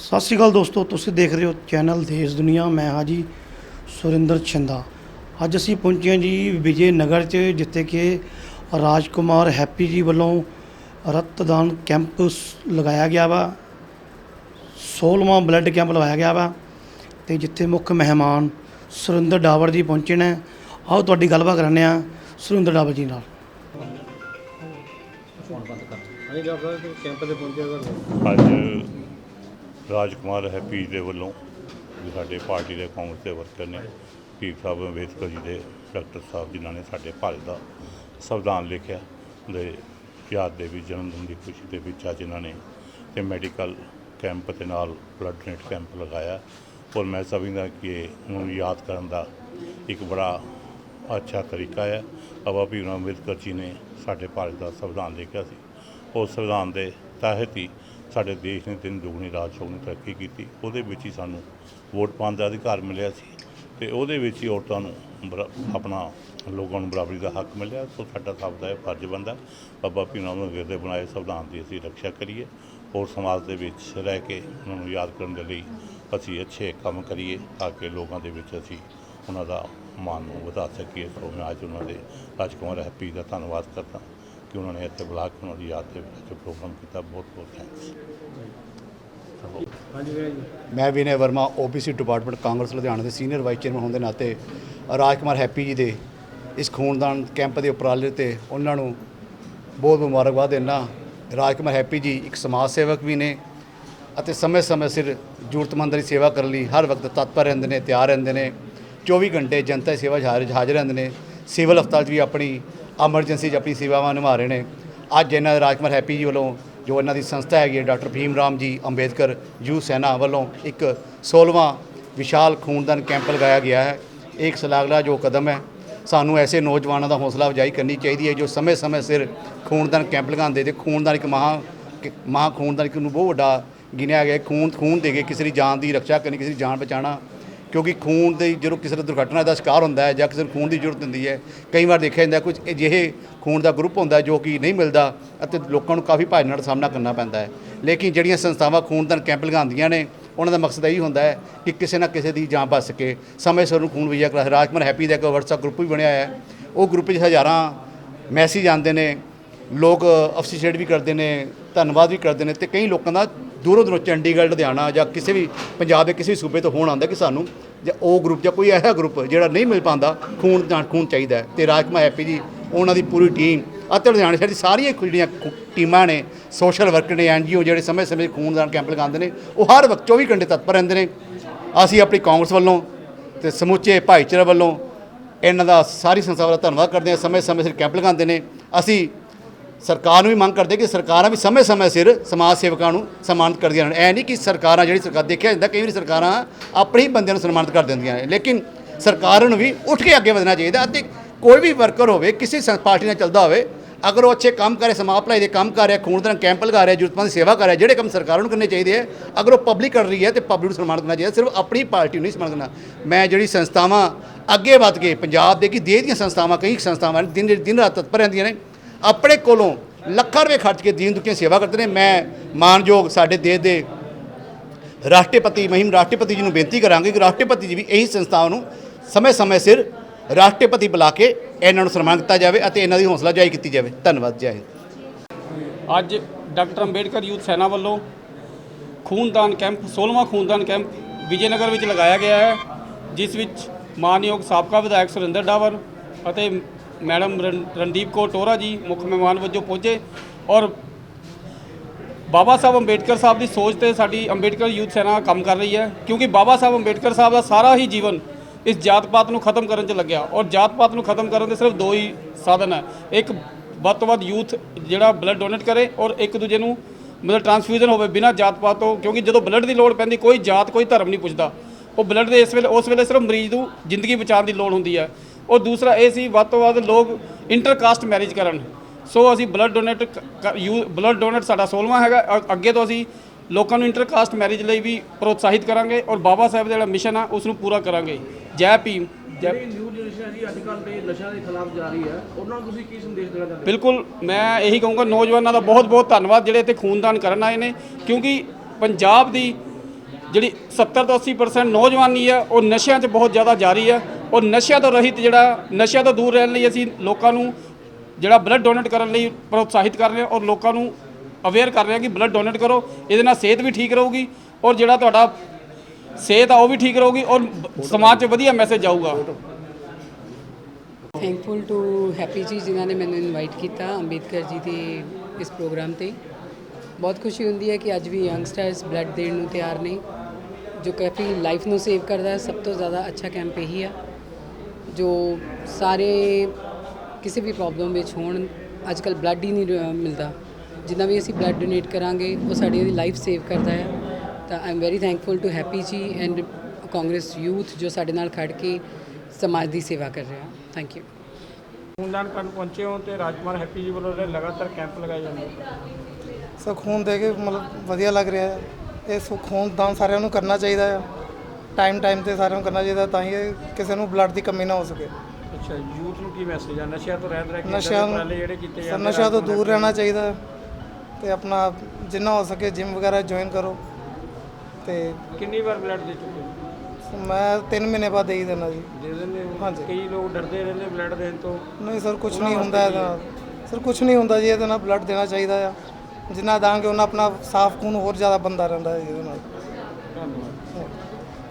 ਸਤਿ ਸ਼੍ਰੀ ਅਕਾਲ ਦੋਸਤੋ ਤੁਸੀਂ ਦੇਖ ਰਹੇ ਹੋ ਚੈਨਲ ਦੇਸ਼ ਦੁਨੀਆ ਮੈਂ ਹਾਂ ਜੀ ਸੁਰਿੰਦਰ ਛਿੰਦਾ। ਅੱਜ ਅਸੀਂ ਪਹੁੰਚੇ ਹਾਂ ਜੀ ਵਿਜੇ ਨਗਰ 'ਚ ਜਿੱਥੇ ਕਿ ਰਾਜਕੁਮਾਰ ਹੈਪੀ ਜੀ ਵੱਲੋਂ ਰਕਤਦਾਨ ਕੈਂਪ ਲਗਾਇਆ ਗਿਆ ਵਾ। 16ਵਾਂ ਬਲੱਡ ਕੈਂਪ ਲਗਾਇਆ ਗਿਆ ਵਾ ਤੇ ਜਿੱਥੇ ਮੁੱਖ ਮਹਿਮਾਨ ਸੁਰਿੰਦਰ ਡਾਵਰ ਜੀ ਪਹੁੰਚੇ ਨੇ। ਆਓ ਤੁਹਾਡੀ ਗੱਲਬਾਤ ਕਰਾਉਂਦੇ ਆ ਸੁਰਿੰਦਰ ਡਾਵਰ ਜੀ ਨਾਲ। ਹਾਂਜੀ ਡਾਕਟਰ ਸਾਹਿਬ ਕੈਂਪ ਤੇ ਪਹੁੰਚਿਆ ਕਰ ਅੱਜ ਰਾਜਕੁਮਾਰ ਹੈਪੀ ਦੇ ਵੱਲੋਂ ਜੋ ਸਾਡੇ ਪਾਰਟੀ ਦੇ ਕਾਂਗਰਸ ਦੇ ਵਰਕਰ ਨੇ ਪੀਰ ਸਾਹਿਬ ਅੰਬੇਦਕਰ ਜੀ ਦੇ, ਡਾਕਟਰ ਸਾਹਿਬ ਜਿਨ੍ਹਾਂ ਨੇ ਸਾਡੇ ਭਾਰਤ ਦਾ ਸੰਵਿਧਾਨ ਲਿਖਿਆ ਦੇ ਯਾਦ ਦੇ ਵੀ ਜਨਮ ਦਿਨ ਦੀ ਖੁਸ਼ੀ ਦੇ ਵਿੱਚ ਅੱਜ ਇਹਨਾਂ ਨੇ ਤੇ ਮੈਡੀਕਲ ਕੈਂਪ ਦੇ ਨਾਲ ਬਲੱਡ ਡੋਨੇਟ ਕੈਂਪ ਲਗਾਇਆ ਔਰ ਮੈਂ ਸਮਝਦਾ ਕਿ ਇਹ ਉਹਨਾਂ ਨੂੰ ਯਾਦ ਕਰਨ ਦਾ ਇੱਕ ਬੜਾ ਅੱਛਾ ਤਰੀਕਾ ਹੈ ਬਾਬਾ ਭੀਮ ਅੰਬੇਦਕਰ ਜੀ ਨੇ ਸਾਡੇ ਭਾਰਤ ਦਾ ਸੰਵਿਧਾਨ ਲਿਖਿਆ ਸੀ। ਉਸ ਸੰਵਿਧਾਨ ਦੇ ਤਹਿਤ ਹੀ ਸਾਡੇ ਦੇਸ਼ ਨੇ ਤਿੰਨ ਦੁਗਣੀ ਰਾਜ ਚੌਗੁਣੀ ਤਰੱਕੀ ਕੀਤੀ। ਉਹਦੇ ਵਿੱਚ ਹੀ ਸਾਨੂੰ ਵੋਟ ਪਾਉਣ ਦਾ ਅਧਿਕਾਰ ਮਿਲਿਆ ਸੀ ਤੇ ਉਹਦੇ ਵਿੱਚ ਹੀ ਔਰਤਾਂ ਨੂੰ ਬਰਾ- ਆਪਣਾ ਲੋਕਾਂ ਨੂੰ ਬਰਾਬਰੀ ਦਾ ਹੱਕ ਮਿਲਿਆ। ਸੋ ਸਾਡਾ ਸਭ ਦਾ ਇਹ ਫਰਜ਼ ਬਣਦਾ। ਬਾਬਾ ਭੀਮ ਨੂੰ ਗਿਰਦੇ ਬਣਾਏ ਸੰਵਿਧਾਨ ਦੀ ਅਸੀਂ ਰੱਖਿਆ ਕਰੀਏ ਔਰ ਸਮਾਜ ਦੇ ਵਿੱਚ ਰਹਿ ਕੇ ਉਹਨਾਂ ਨੂੰ ਯਾਦ ਕਰਨ ਦੇ ਲਈ ਅਸੀਂ ਅੱਛੇ ਕੰਮ ਕਰੀਏ ਤਾਂ ਕਿ ਲੋਕਾਂ ਦੇ ਵਿੱਚ ਅਸੀਂ ਉਹਨਾਂ ਦਾ ਮਾਣ ਨੂੰ ਵਧਾ ਸਕੀਏ। ਸੋ ਮੈਂ ਅੱਜ ਉਹਨਾਂ ਦੇ ਰਾਜਕੁਮਾਰ ਹੈਪੀ ਦਾ ਧੰਨਵਾਦ ਕਰਦਾ ਕਿ ਉਹਨਾਂ ਨੇ ਇੱਥੇ ਬੁਲਾ ਕੇ ਉਹਨਾਂ ਦੀ ਯਾਦ ਦੇ ਵਿੱਚ ਪ੍ਰੋਗਰਾਮ ਕੀਤਾ। ਬਹੁਤ ਬਹੁਤ ਥੈਂਕਸ ਮੈਂ ਵਿਨੇ ਵਰਮਾ ਓਬੀਸੀ ਡਿਪਾਰਟਮੈਂਟ ਕਾਂਗਰਸ ਲੁਧਿਆਣਾ ਦੇ ਸੀਨੀਅਰ ਵਾਈਸ ਚੇਅਰਮੈਨ ਹੋਣ ਦੇ ਨਾਤੇ ਰਾਜਕੁਮਾਰ ਹੈਪੀ ਜੀ ਦੇ ਇਸ ਖੂਨਦਾਨ ਕੈਂਪ ਦੇ ਉਪਰਾਲੇ ਤੇ ਉਹਨਾਂ ਨੂੰ ਬਹੁਤ ਮੁਬਾਰਕਬਾਦ ਦਿੰਦਾ ਰਾਜਕੁਮਾਰ ਹੈਪੀ ਜੀ ਇੱਕ ਸਮਾਜ ਸੇਵਕ ਵੀ ਨੇ ਅਤੇ ਸਮੇਂ-ਸਮੇਂ ਸਿਰ ਜ਼ਰੂਰਤਮੰਦਾਂ ਦੀ ਸੇਵਾ ਕਰਨ ਲਈ ਹਰ ਵਕਤ ਤਤਪਰ ਰਹਿੰਦੇ ਨੇ ਤਿਆਰ ਰਹਿੰਦੇ ਨੇ। 24 ਘੰਟੇ ਜਨਤਾ ਦੀ ਸੇਵਾ 'ਚ ਹਾਜ਼ਰ ਹਾਜ਼ਰ ਰਹਿੰਦੇ ਨੇ। ਸਿਵਲ ਹਸਪਤਾਲ 'ਚ ਵੀ ਆਪਣੀ ਐਮਰਜੈਂਸੀ 'ਚ ਆਪਣੀ ਸੇਵਾਵਾਂ ਨਿਭਾ ਰਹੇ ਨੇ। ਅੱਜ ਇਹਨਾਂ ਦੇ ਰਾਜਕੁਮਾਰ ਹੈਪੀ ਜੀ ਵੱਲੋਂ ਜੋ ਇਹਨਾਂ ਦੀ ਸੰਸਥਾ ਹੈਗੀ ਹੈ, ਡਾਕਟਰ ਭੀਮ ਰਾਮ ਜੀ ਅੰਬੇਦਕਰ ਯੂ ਸੈਨਾ ਵੱਲੋਂ ਇੱਕ 16ਵਾਂ ਵਿਸ਼ਾਲ ਖੂਨਦਾਨ ਕੈਂਪ ਲਗਾਇਆ ਗਿਆ ਹੈ। ਇਹ ਇੱਕ ਸ਼ਲਾਘਾ ਜੋ ਕਦਮ ਹੈ। ਸਾਨੂੰ ਐਸੇ ਨੌਜਵਾਨਾਂ ਦਾ ਹੌਸਲਾ ਅਫਜ਼ਾਈ ਕਰਨੀ ਚਾਹੀਦੀ ਹੈ ਜੋ ਸਮੇਂ-ਸਮੇਂ ਸਿਰ ਖੂਨਦਾਨ ਕੈਂਪ ਲਗਾਉਂਦੇ ਤੇ ਖੂਨਦਾਨ ਇੱਕ ਮਹਾ ਮਹਾ ਖੂਨਦਾਨ ਇੱਕ ਨੂੰ ਬਹੁਤ ਵੱਡਾ ਗਿਣਿਆ ਗਿਆ ਖੂਨ ਖੂਨ ਦੇ ਕੇ ਕਿਸੇ ਦੀ ਜਾਨ ਦੀ ਰੱਖਿਆ ਕਰਨੀ, ਕਿਸੇ ਦੀ ਜਾਨ ਬਚਾਉਣਾ ਕਿਉਂਕਿ ਖੂਨ ਦੀ ਜਦੋਂ ਕਿਸੇ ਦਾ ਦੁਰਘਟਨਾ ਦਾ ਸ਼ਿਕਾਰ ਹੁੰਦਾ ਹੈ ਜਾਂ ਕਿਸੇ ਨੂੰ ਖੂਨ ਦੀ ਜ਼ਰੂਰਤ ਹੁੰਦੀ ਹੈ, ਕਈ ਵਾਰ ਦੇਖਿਆ ਜਾਂਦਾ ਕੁਝ ਅਜਿਹੇ ਖੂਨ ਦਾ ਗਰੁੱਪ ਹੁੰਦਾ ਜੋ ਕਿ ਨਹੀਂ ਮਿਲਦਾ ਅਤੇ ਲੋਕਾਂ ਨੂੰ ਕਾਫੀ ਭਾਜਨਾਂ ਦਾ ਸਾਹਮਣਾ ਕਰਨਾ ਪੈਂਦਾ ਹੈ। ਲੇਕਿਨ ਜਿਹੜੀਆਂ ਸੰਸਥਾਵਾਂ ਖੂਨਦਾਨ ਕੈਂਪ ਲਗਾਉਂਦੀਆਂ ਨੇ, ਉਹਨਾਂ ਦਾ ਮਕਸਦ ਇਹੀ ਹੁੰਦਾ ਹੈ ਕਿ ਕਿਸੇ ਨਾ ਕਿਸੇ ਦੀ ਜਾਨ ਬਚ ਸਕੇ। ਸਮੇਂ ਸਿਰ ਨੂੰ ਖੂਨ ਵਈਆ ਕਰਾ ਰਾਜਕੁਮਾਰ ਹੈਪੀ ਦਾ ਇੱਕ WhatsApp ਗਰੁੱਪ ਵੀ ਬਣਿਆ ਹੈ। ਉਹ ਗਰੁੱਪ ਵਿੱਚ ਹਜ਼ਾਰਾਂ ਮੈਸੇਜ ਆਉਂਦੇ ਨੇ, ਲੋਕ ਅਫਸੀਸ਼ੇਟ ਵੀ ਕਰਦੇ ਨੇ, ਧੰਨਵਾਦ ਵੀ ਕਰਦੇ ਨੇ ਤੇ ਕਈ ਲੋਕਾਂ ਦਾ ਦੂਰੋਂ ਦੂਰੋਂ ਚੰਡੀਗੜ੍ਹ, ਲੁਧਿਆਣਾ ਜਾਂ ਕਿਸੇ ਵੀ ਪੰਜਾਬ ਦੇ ਕਿਸੇ ਵੀ ਸੂਬੇ ਤੋਂ ਹੋਣ ਆਉਂਦਾ ਕਿ ਸਾਨੂੰ ਜਾਂ ਉਹ ਗਰੁੱਪ ਜਾਂ ਕੋਈ ਐਸਾ ਗਰੁੱਪ ਜਿਹੜਾ ਨਹੀਂ ਮਿਲ ਪਾਉਂਦਾ, ਖੂਨ ਜਾਂ ਖੂਨ ਚਾਹੀਦਾ ਹੈ। ਤੇ ਰਾਜਕੁਮਾਰ ਹੈਪੀ ਜੀ, ਉਹਨਾਂ ਦੀ ਪੂਰੀ ਟੀਮ ਅਤੇ ਲੁਧਿਆਣਾ ਸ਼ਹਿਰ ਦੀ ਸਾਰੀਆਂ ਜਿਹੜੀਆਂ ਖੂ- ਟੀਮਾਂ ਨੇ ਸੋਸ਼ਲ ਵਰਕਰ ਨੇ ਐਨਜੀਓ ਜਿਹੜੇ ਸਮੇਂ-ਸਮੇਂ ਖੂਨਦਾਨ ਕੈਂਪ ਲਗਾਉਂਦੇ ਨੇ, ਉਹ ਹਰ ਵਕਤ 24 ਘੰਟੇ ਤਤਪਰ ਰਹਿੰਦੇ ਨੇ। ਅਸੀਂ ਆਪਣੀ ਕਾਂਗਰਸ ਵੱਲੋਂ ਤੇ ਸਮੁੱਚੇ ਭਾਈਚਾਰੇ ਵੱਲੋਂ ਇਹਨਾਂ ਦਾ ਸਾਰੀ ਸੰਸਥਾ ਦਾ ਧੰਨਵਾਦ ਕਰਦੇ ਹਾਂ। ਸਮੇਂ-ਸਮੇਂ ਸਿਰ ਕੈਂਪ ਲਗਾਉਂਦੇ ਨੇ। ਅਸੀਂ ਸਰਕਾਰ ਨੂੰ ਵੀ ਮੰਗ ਕਰਦੇ ਕਿ ਸਰਕਾਰਾਂ ਵੀ ਸਮੇਂ-ਸਮੇਂ ਸਿਰ ਸਮਾਜ ਸੇਵਕਾਂ ਨੂੰ ਸਨਮਾਨਿਤ ਕਰਦੀਆਂ ਹਨ ਐ ਨਹੀਂ ਕਿ ਸਰਕਾਰਾਂ ਜਿਹੜੀ ਸਰਕਾਰ ਦੇਖਿਆ ਜਾਂਦਾ, ਕਈ ਵਾਰੀ ਸਰਕਾਰਾਂ ਆਪਣੇ ਹੀ ਬੰਦਿਆਂ ਨੂੰ ਸਨਮਾਨਿਤ ਕਰ ਦਿੰਦੀਆਂ ਨੇ। ਲੇਕਿਨ ਸਰਕਾਰ ਨੂੰ ਵੀ ਉੱਠ ਕੇ ਅੱਗੇ ਵਧਣਾ ਚਾਹੀਦਾ ਅਤੇ ਕੋਈ ਵੀ ਵਰਕਰ ਹੋਵੇ, ਕਿਸੇ ਸੰ- ਪਾਰਟੀ ਨਾਲ ਚੱਲਦਾ ਹੋਵੇ, ਅਗਰ ਉਹ ਅੱਛੇ ਕੰਮ ਕਰੇ ਸਮਾਜ ਭਲਾਈ ਦੇ ਕੰਮ ਕਰ ਰਿਹਾ ਖੂਨਦਾਨ ਕੈਂਪ ਲਗਾ ਰਿਹਾ ਜ਼ਰੂਰਤਮੰਦ ਦੀ ਸੇਵਾ ਕਰ ਰਿਹਾ, ਜਿਹੜੇ ਕੰਮ ਸਰਕਾਰਾਂ ਨੂੰ ਕਰਨੇ ਚਾਹੀਦੇ ਹੈ ਅਗਰ ਉਹ ਪਬਲਿਕ ਕਰ ਰਹੀ ਹੈ ਤੇ ਪਬਲਿਕ ਨੂੰ ਸਨਮਾਨਿਤ ਕਰਨਾ ਚਾਹੀਦਾ, ਸਿਰਫ ਆਪਣੀ ਪਾਰਟੀ ਨੂੰ ਨਹੀਂ ਸਨਮਾਨ ਕਰਨਾ। ਮੈਂ ਜਿਹੜੀ ਸੰਸਥਾਵਾਂ ਅੱਗੇ ਵੱਧ ਕੇ ਪੰਜਾਬ ਦੇ ਕੀ ਦੇਸ਼ ਦੀਆਂ ਸੰਸਥਾਵਾਂ, ਕਈ ਸੰਸਥਾਵਾਂ ਦਿਨ ਦਿਨ ਰਾਤ ਤਤਪਰ ਰਹਿੰਦੀਆਂ ਨੇ ਆਪਣੇ ਕੋਲੋਂ ਲੱਖਾਂ ਰੁਪਏ ਖਰਚ ਕੇ ਦੀਨ ਦੁਖੀਆਂ ਸੇਵਾ ਕਰਦੇ ਨੇ। ਮੈਂ ਮਾਨਯੋਗ ਸਾਡੇ ਦੇਸ਼ ਦੇ ਰਾਸ਼ਟਰਪਤੀ, ਮਹਿਮ ਰਾਸ਼ਟਰਪਤੀ ਜੀ ਨੂੰ ਬੇਨਤੀ ਕਰਾਂਗੇ ਕਿ ਰਾਸ਼ਟਰਪਤੀ ਜੀ ਵੀ ਇਹੀ ਸੰਸਥਾਵਾਂ ਨੂੰ ਸਮੇਂ-ਸਮੇਂ ਸਿਰ ਰਾਸ਼ਟਰਪਤੀ ਬੁਲਾ ਕੇ ਇਹਨਾਂ ਨੂੰ ਸਨਮਾਨ ਕੀਤਾ ਜਾਵੇ ਅਤੇ ਇਹਨਾਂ ਦੀ ਹੌਸਲਾ ਅਫਜ਼ਾਈ ਕੀਤੀ ਜਾਵੇ। ਧੰਨਵਾਦ, ਜੈ ਹਿੰਦ। ਅੱਜ ਡਾਕਟਰ ਅੰਬੇਡਕਰ ਯੂਥ ਸੈਨਾ ਵੱਲੋਂ ਖੂਨਦਾਨ ਕੈਂਪ 16ਵਾਂ ਖੂਨਦਾਨ ਕੈਂਪ ਵਿਜੇਨਗਰ ਵਿੱਚ ਲਗਾਇਆ ਗਿਆ ਹੈ, ਜਿਸ ਵਿੱਚ ਮਾਨਯੋਗ ਸਾਬਕਾ ਵਿਧਾਇਕ ਸੁਰਿੰਦਰ ਡਾਵਰ ਅਤੇ ਮੈਡਮ ਰਣ- ਰਣਦੀਪ ਕੌਰ ਟੋਰਾ ਜੀ ਮੁੱਖ ਮਹਿਮਾਨ ਵਜੋਂ ਪਹੁੰਚੇ ਔਰ ਬਾਬਾ ਸਾਹਿਬ ਅੰਬੇਡਕਰ ਸਾਹਿਬ ਦੀ ਸੋਚ ਤੇ ਸਾਡੀ ਅੰਬੇਡਕਰ ਯੂਥ ਸੈਨਾ ਕੰਮ ਕਰ ਰਹੀ ਹੈ, ਕਿਉਂਕਿ ਬਾਬਾ ਸਾਹਿਬ ਅੰਬੇਡਕਰ ਸਾਹਿਬ ਦਾ ਸਾਰਾ ਹੀ ਜੀਵਨ ਇਸ ਜਾਤ ਪਾਤ ਨੂੰ ਖਤਮ ਕਰਨ 'ਚ ਲੱਗਿਆ ਔਰ ਜਾਤ ਪਾਤ ਨੂੰ ਖਤਮ ਕਰਨ ਦੇ ਸਿਰਫ ਦੋ ਹੀ ਸਾਧਨ ਹੈ, ਇੱਕ ਵੱਧ ਤੋਂ ਵੱਧ ਯੂਥ ਜਿਹੜਾ ਬਲੱਡ ਡੋਨੇਟ ਕਰੇ ਔਰ ਇੱਕ ਦੂਜੇ ਨੂੰ ਮਤਲਬ ਟ੍ਰਾਂਸਫਿਊਜ਼ਨ ਹੋਵੇ ਬਿਨਾਂ ਜਾਤ ਪਾਤ ਤੋਂ, ਕਿਉਂਕਿ ਜਦੋਂ ਬਲੱਡ ਦੀ ਲੋੜ ਪੈਂਦੀ ਕੋਈ ਜਾਤ, ਕੋਈ ਧਰਮ ਨਹੀਂ ਪੁੱਛਦਾ, ਉਹ ਬਲੱਡ ਦੇ ਇਸ ਵੇਲੇ, ਉਸ ਵੇਲੇ ਸਿਰਫ ਮਰੀਜ਼ ਨੂੰ ਜ਼ਿੰਦਗੀ ਬਚਾਉਣ ਦੀ ਲੋੜ ਹੁੰਦੀ ਹੈ। ਔਰ ਦੂਸਰਾ ਇਹ ਸੀ ਵੱਧ ਤੋਂ ਵੱਧ ਲੋਕ ਇੰਟਰਕਾਸਟ ਮੈਰਿਜ ਕਰਨ। ਸੋ ਅਸੀਂ ਬਲੱਡ ਡੋਨੇਟ ਬਲੱਡ ਡੋਨੇਟ ਸਾਡਾ 16ਵਾਂ ਹੈਗਾ। ਅ- ਅੱਗੇ ਤੋਂ ਅਸੀਂ ਲੋਕਾਂ ਨੂੰ ਇੰਟਰਕਾਸਟ ਮੈਰਿਜ ਲਈ ਵੀ ਪ੍ਰੋਤਸਾਹਿਤ ਕਰਾਂਗੇ ਔਰ ਬਾਬਾ ਸਾਹਿਬ ਦਾ ਜਿਹੜਾ ਮਿਸ਼ਨ ਆ ਉਸ ਨੂੰ ਪੂਰਾ ਕਰਾਂਗੇ। ਜੈ ਭੀਮ ਜੈ ਜਿਹੜੀ ਨਿਊ ਜਨਰੇਸ਼ਨ ਹੈ ਜੀ ਅੱਜ ਕੱਲ੍ਹ ਦੇ ਨਸ਼ਿਆਂ ਦੇ ਖਿਲਾਫ ਜਾ ਰਹੀ ਹੈ ਉਹਨਾਂ ਨੂੰ ਤੁਸੀਂ ਕੀ ਸੰਦੇਸ਼ ਦੇਣਾ ਚਾਹੁੰਦੇ ਬਿਲਕੁਲ ਮੈਂ ਇਹੀ ਕਹੂੰਗਾ ਨੌਜਵਾਨਾਂ ਦਾ ਬਹੁਤ ਬਹੁਤ ਧੰਨਵਾਦ ਜਿਹੜੇ ਇੱਥੇ ਖੂਨਦਾਨ ਕਰਨ ਆਏ ਨੇ। ਕਿਉਂਕਿ ਪੰਜਾਬ ਦੀ ਜਿਹੜੀ 70 ਤੋਂ 80% ਨੌਜਵਾਨੀ ਹੈ ਉਹ ਨਸ਼ਿਆਂ 'ਚ ਬਹੁਤ ਜ਼ਿਆਦਾ ਜਾਰੀ ਹੈ ਔਰ ਨਸ਼ਿਆਂ ਤੋਂ ਰਹਿਤ ਜਿਹੜਾ, ਨਸ਼ਿਆਂ ਤੋਂ ਦੂਰ ਰਹਿਣ ਲਈ ਅਸੀਂ ਲੋਕਾਂ ਨੂੰ ਜਿਹੜਾ ਬਲੱਡ ਡੋਨੇਟ ਕਰਨ ਲਈ ਪ੍ਰੋਤਸਾਹਿਤ ਕਰ ਰਹੇ ਹਾਂ ਔਰ ਲੋਕਾਂ ਨੂੰ ਅਵੇਅਰ ਕਰ ਰਹੇ ਹਾਂ ਕਿ ਬਲੱਡ ਡੋਨੇਟ ਕਰੋ, ਇਹਦੇ ਨਾਲ ਸਿਹਤ ਵੀ ਠੀਕ ਰਹੂਗੀ ਔਰ ਜਿਹੜਾ ਤੁਹਾਡਾ ਸਿਹਤ ਆ ਉਹ ਵੀ ਠੀਕ ਰਹੂਗੀ ਔਰ ਸਮਾਜ 'ਚ ਵਧੀਆ ਮੈਸੇਜ ਜਾਊਗਾ ਥੈਂਕਫੁਲ ਟੂ ਹੈਪੀ ਜੀ ਜਿਨ੍ਹਾਂ ਨੇ ਮੈਨੂੰ ਇਨਵਾਈਟ ਕੀਤਾ ਅੰਬੇਦਕਰ ਜੀ ਦੇ ਇਸ ਪ੍ਰੋਗਰਾਮ ਤੇ। ਬਹੁਤ ਖੁਸ਼ੀ ਹੁੰਦੀ ਹੈ ਕਿ ਅੱਜ ਵੀ ਯੰਗਸਟਰਸ ਬਲੱਡ ਦੇਣ ਨੂੰ ਤਿਆਰ ਨੇ, ਜੋ ਕਾਫੀ ਲਾਈਫ ਨੂੰ ਸੇਵ ਕਰਦਾ ਹੈ, ਸਭ ਤੋਂ ਜ਼ਿਆਦਾ ਅੱਛਾ ਕੈਂਪ ਇਹੀ ਆ। ਜੋ ਸਾਰੇ ਕਿਸੇ ਵੀ ਪ੍ਰੋਬਲਮ ਵਿੱਚ ਹੋਣ ਅੱਜ ਕੱਲ ਬਲੱਡ ਹੀ ਨਹੀਂ ਮਿਲਦਾ। ਜਿੰਨਾ ਵੀ ਅਸੀਂ ਬਲੱਡ ਡੋਨੇਟ ਕਰਾਂਗੇ ਉਹ ਸਾਡੀ ਉਹਦੀ ਲਾਈਫ ਸੇਵ ਕਰਦਾ ਹੈ। ਤਾਂ I am very thankful to Happy ji and Congress youth ਜੋ ਸਾਡੇ ਨਾਲ ਖੜ ਕੇ ਸਮਾਜ ਦੀ ਸੇਵਾ ਕਰ ਰਿਹਾ। ਥੈਂਕ ਯੂ ਖੂਨਦਾਨ ਕਰਨ ਪਹੁੰਚੇ ਹੋ ਤੇ ਰਾਜਕੁਮਾਰ ਹੈਪੀ ਜੀ ਵੱਲੋਂ ਲਗਾਤਾਰ ਕੈਂਪ ਲਗਾਏ ਜਾਂਦੇ ਸੋ ਖੂਨ ਦੇ ਕੇ ਮਤਲਬ ਵਧੀਆ ਲੱਗ ਰਿਹਾ ਹੈ। ਇਹ ਸੋ ਖੂਨ ਦਾਨ ਸਾਰਿਆਂ ਨੂੰ ਕਰਨਾ ਚਾਹੀਦਾ ਹੈ। ਟਾਈਮ ਟਾਈਮ ਤੇ ਸਾਰਿਆਂ ਨੂੰ ਕਰਨਾ ਚਾਹੀਦਾ ਤਾਂ ਹੀ ਇਹ ਕਿਸੇ ਨੂੰ ਬਲੱਡ ਦੀ ਕਮੀ ਨਾ ਹੋ ਸਕੇ। ਅੱਛਾ ਯੂਥ ਨੂੰ ਕੀ ਮੈਸੇਜ ਆ? ਨਸ਼ਿਆਂ ਤੋਂ ਰਹਿਤ ਰਹਿ ਕੇ ਨਸ਼ਿਆਂ ਨੂੰ ਜਿਹੜੇ ਕੀਤੇ ਸਰ ਨਸ਼ਿਆਂ ਤੋਂ ਦੂਰ ਰਹਿਣਾ ਚਾਹੀਦਾ ਤੇ ਆਪਣਾ ਜਿੰਨਾ ਹੋ ਸਕੇ ਜਿਮ ਵਗੈਰਾ ਜੁਆਇਨ ਕਰੋ। ਤੇ ਕਿੰਨੀ ਵਾਰ ਬਲੱਡ ਦੇ ਚੁੱਕੇ ਮੈਂ 3 ਮਹੀਨੇ ਬਾਅਦ ਦੇ ਹੀ ਦੇਣਾ ਜੀ। ਦੇ ਦਿੰਦੇ ਹੋ? ਹਾਂਜੀ। ਕਈ ਲੋਕ ਡਰਦੇ ਰਹਿੰਦੇ ਬਲੱਡ ਦੇਣ ਤੋਂ। ਨਹੀਂ ਸਰ ਕੁਝ ਨਹੀਂ ਹੁੰਦਾ ਇਹਦੇ ਨਾਲ। ਸਰ ਕੁਝ ਨਹੀਂ ਹੁੰਦਾ ਜੀ ਇਹਦੇ ਨਾਲ ਬਲੱਡ ਦੇਣਾ ਚਾਹੀਦਾ ਆ। ਜਿੰਨਾ ਦਾਂਗੇ ਉਹਨਾਂ ਆਪਣਾ ਸਾਫ਼ ਖੂਨ ਹੋਰ ਜ਼ਿਆਦਾ ਬੰਦਾ ਰਹਿੰਦਾ ਹੈ ਇਹਦੇ ਨਾਲ।